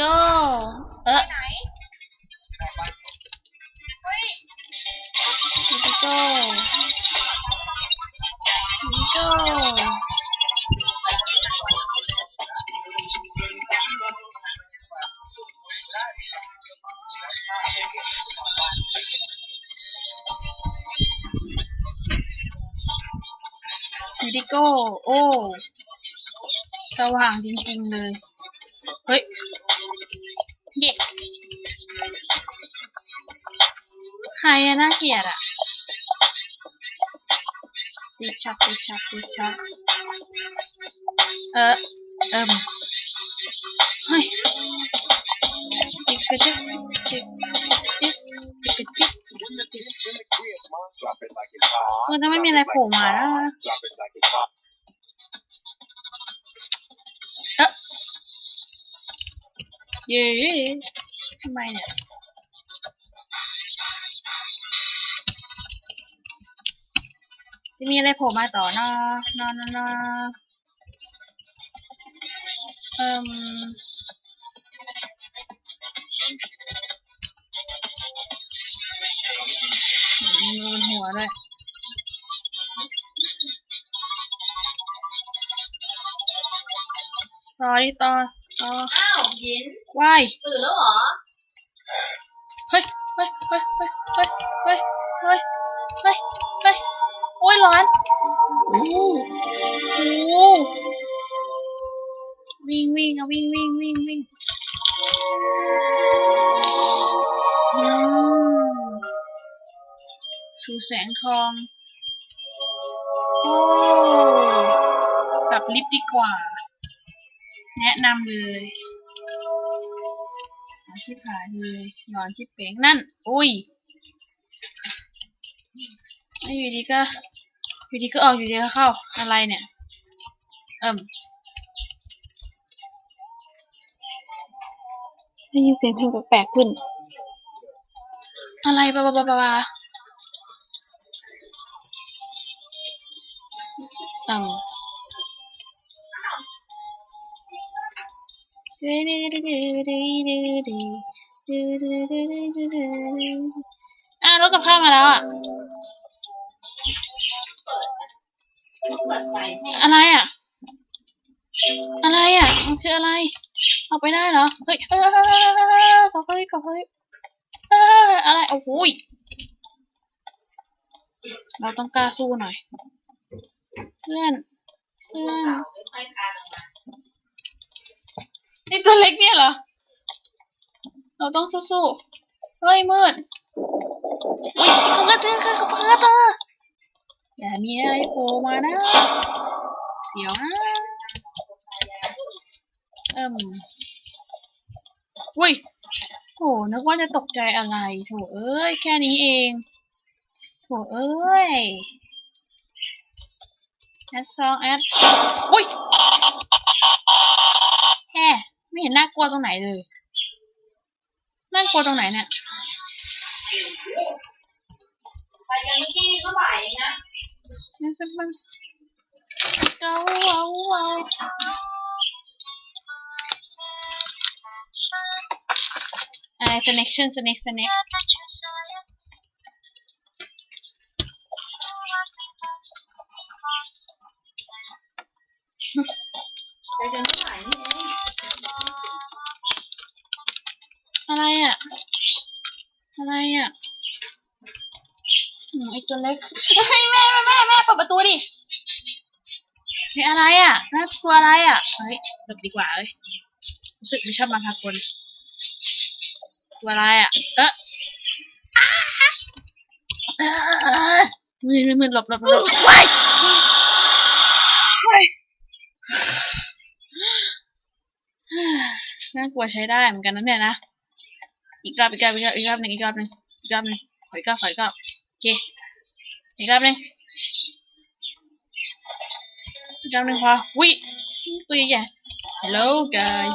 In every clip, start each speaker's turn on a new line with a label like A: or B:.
A: go เออ here we go here we go ฮิริโก้โอ้ สว่างจริง ๆ เลย เฮ้ย รอะน่าเกลียดอะดิชักดิชักดิชักเออเอิมเฮ้ยจิกกระจิกจิกจิกจิกกระจิกมันจะไม่มีอะไรโผล่มาแล้วเย้ทำไมเนี่ย จะมีอะไรโผล่มาต่อนอนอนอนอเอิ่มมีหัวด้ยต่อดิต่อต่อ
B: อ้าวยิน
A: ว่าย
B: ตื่นแล้วเหรอ
A: เฮ้ย เฮ้ย เฮ้ย เฮ้ย เฮ้ย เฮ้ย อ้ยร้อนโอ้โหวิ่งวิ่งอะวิ่งวิ่งวิ่งวิ่งสู่แสงทอง โอ้กลับลิฟต์ดีกว่า แนะนำเลยที่ขายเลยนอนที่เป๋งนั่น อุ้ยไม่อยู่ดีก็ อยู่ดีก็ออกอยู่ดีก็เข้า อะไรเนี่ย เอิ่มได้ยินเสียงเพลงแปลกๆขึ้น อะไรบะบะบะบะบะเอิ่มอะรถกับข้าวมาแล้วอะ
B: เปิดไฟให้
A: อะไรอะ อะไรอะมันคืออะไร เอาไปได้เหรอ เฮ้ยเฮ้ยเฮ้ยเฮ้ยอะไร โอ้โหยเราต้องกล้าสู้หน่อย เพื่อน เพื่อน
B: นี่
A: ตัวเล็กเนี่ยเหรอ เราต้องสู้ๆ เฮ้ยมืดอุ้ยเขากระเตือเขากระเตือ อย่ามีอะไรโผล่มานะ เดี๋ยวนะเอิ่มอุ้ยโถนึกว่าจะตกใจอะไรโถเอ้ย แค่นี้เองโถเอ้ยแอดซองแอดอุ้ยแค่ไม่เห็นน่ากลัวตรงไหนเลยน่ากลัวตรงไหนเนี่ย
B: ไปกันเมื่อกี้ก็บ่ายเองนะ
A: นี่จะมันเก้าเอาเอาอ่า connection connect connect
B: ไปกันเท่าไหร่นี่เอง
A: อะไรอะ อะไรอะ ไอตัวเล็กเฮ้ยแม่แม่แม่แม่เปิดประตูดิเฮ้ยอะไรอะน่ากลัวอะไรอะเฮ้ยหลบดีกว่าเอ้ยรู้สึกไม่ชอบมาพากลตัวอะไรอะ เอออ้าเออเออเออมือมือมือหลบหลบหลบว้ายว้ายน่ากลัวใช้ได้เหมือนกันนะเนี่ยนะ อีกรอบอีกรอบอีกรอบอีกรอบหนึ่งอีกรอบหนึ่งอีกรอบหนึ่งขออีกรอบขออีกรอบโอ เค อีกรอบหนึ่งอีกรอบหนึ่งพอวิตัวใหญ่ Hello guys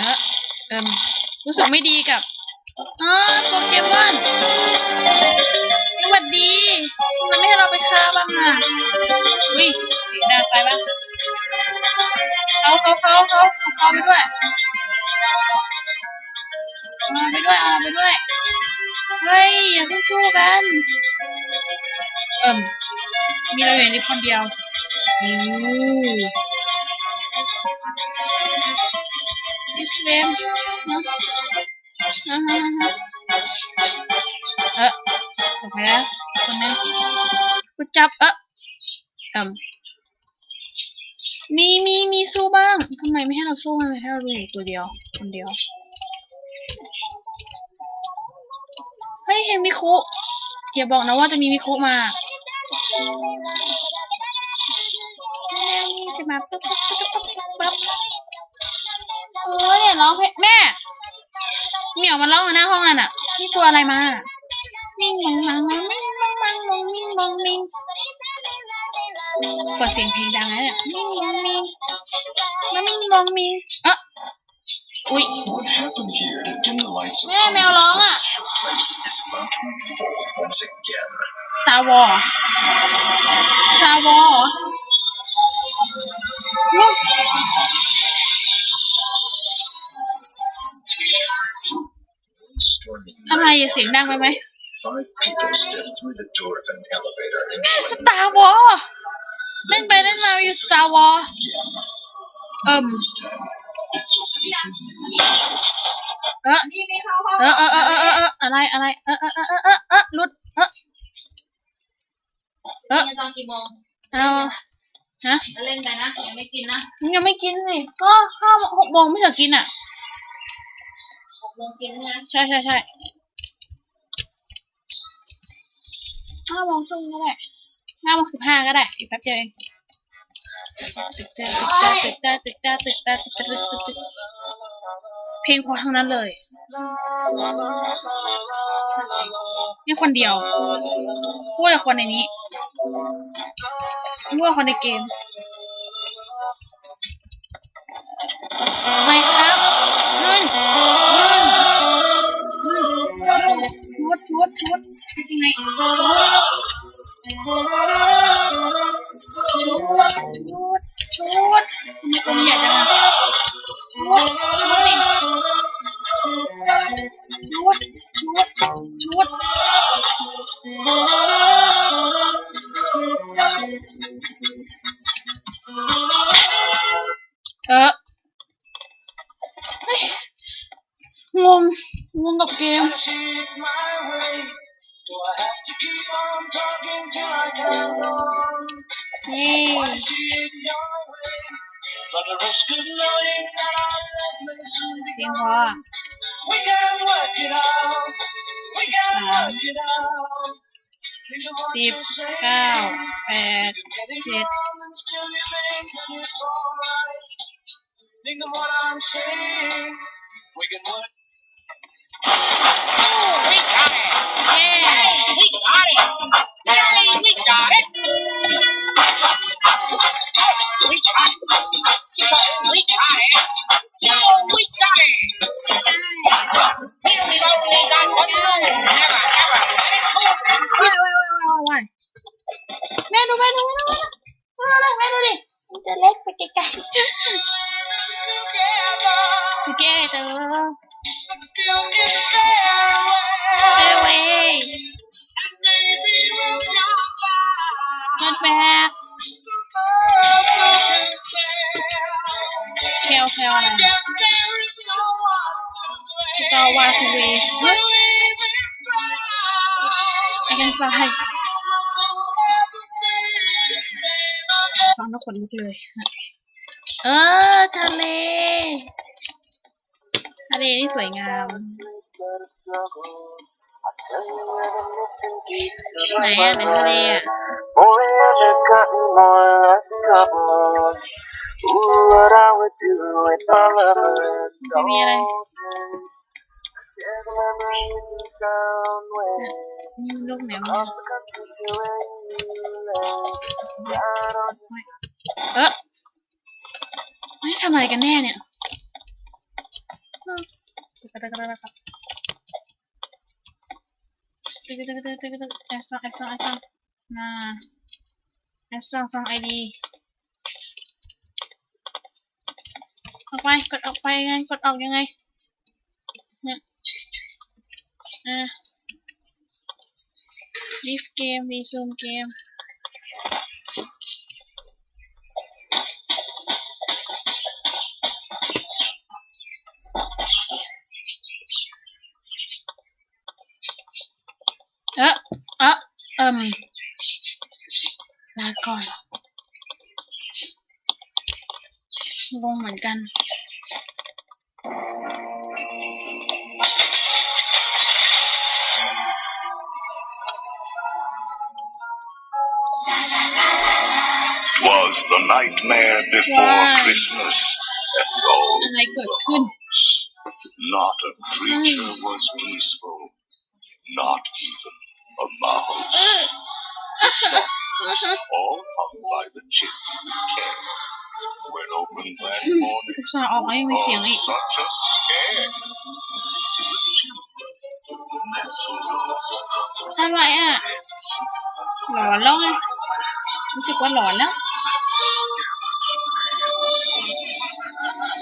A: ฮะเอิมรู้สึกไม่ดีกับอ๋อโปเกมอน สวัสดีทำไมไม่ให้เราไปฆ่าบ้างอะอุ้ยเสียงดังไปปะเขาเขาเขาเขาเขาไปด้วยเอาไปด้วยเอาไปด้วย เฮ้ย อย่าเพิ่งสู้กัน เอิ่ม มีเราอยู่ในนี้คนเดียวโอ้พี่เฟรมนะอ่าฮะเออจบ ไปแล้วคนนึงกูจับเออเอิ่มมีมีมีสู้บ้างทำไมไม่ให้เราสู้ทำไมให้เราดูอยู่ตัวเดียวคนเดียวเฮ้ยเห็นมิคุอย่าบอกนะว่าจะมีมิคุมาจะมาปุ๊บปุ๊บปุ๊บปุ๊บปุ๊บเออเนี่ยร้องเพลงแม่เหมียวมันร้องอยู่หน้าห้องนั่นน่ะนี่ตัวอะไรมา งมังมังมังมิงมังมังมังมิงมังมิงกดเสียงเพลงดังแล้วเนี่ยมิงมังมิงมัมิงมังมิงอะอุ้ย
C: What ยเแม่
A: แมวร้องอะ Star War Star War
C: ทำ
A: อะไรเสียงดังไปไหม
C: five people step through the door of an elevator into
A: แม่
C: a
A: Star Wars เล่นไปเล่นมาอยู่ Star Wars เอิ่ม
C: This time, it's open.
A: เออเออเออเออเออเออเอออะไรอะไรเออเออเออเออเออเออหลุดเออเออ
B: ตอนกี่โมง
A: เอาฮะ
B: จะเล่นไปนะยังไม่กินนะ
A: มันยังไม่กินสิก็ห้าโมงหกโมงไม่ถึงกินอะ
B: หกโมงกินนะ
A: ใช่ใช่ใช่ ห้าโมงตรงก็ได้ห้าโมงสิบห้าก็ได้อีกแป๊บเดียวเองตึกตาตึกตาตึกตาตึกตาตึกตาตึกตาเพลงพอทั้งนั้นเลยนี่คนเดียวพูดแต่คนในนี้พูดแต่คนในเกมไม่ ชุดชุดชุดยังไงชุดชุดชุดทำไมองค์ใหญ่จังอะชุดชุดชุดชุดชุด always hear the always. But the rest good knowing that. We can work it out. We can work it
C: Think of what I'm saying. We can work
A: โอเคเตอเอเว not bad แคลแคลอะไรสตาร์วาร์คูวีไอ้แคนฟลายฟังแล้วขนลุกเลย เออทะเละเลนี่สวยงามไหนอะในทะเลอะไม่มีอะไรนี่ลูกแมวเออไม่ทำอะไรกันแน่เนี่ย Esong, esong, esong. Nah. Esong, song ID. ออกไป กดออกไปยังไง กดออกยังไง เนี่ยอ่า leave game resume game อะเอิ่มลาก่อนงงเหมือนกัน
D: was the nightmare before
A: Why?
D: Christmas at all.
A: อะไรเกิดขึ้น
D: Not a creature was peaceful, not even mouth that all hung by the chin came. When opened that morning,
A: caused
D: such a scare. The children
A: à Lò lon Nó
C: chưa quá lò
A: lắm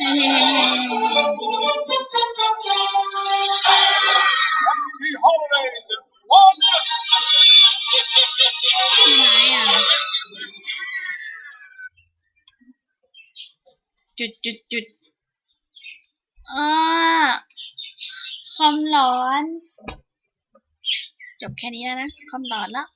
A: Hey, hey, hey, hey. จุดจุดจุดอ่าคอมร้อน จบแค่นี้แล้วนะ คอมร้อนแล้ว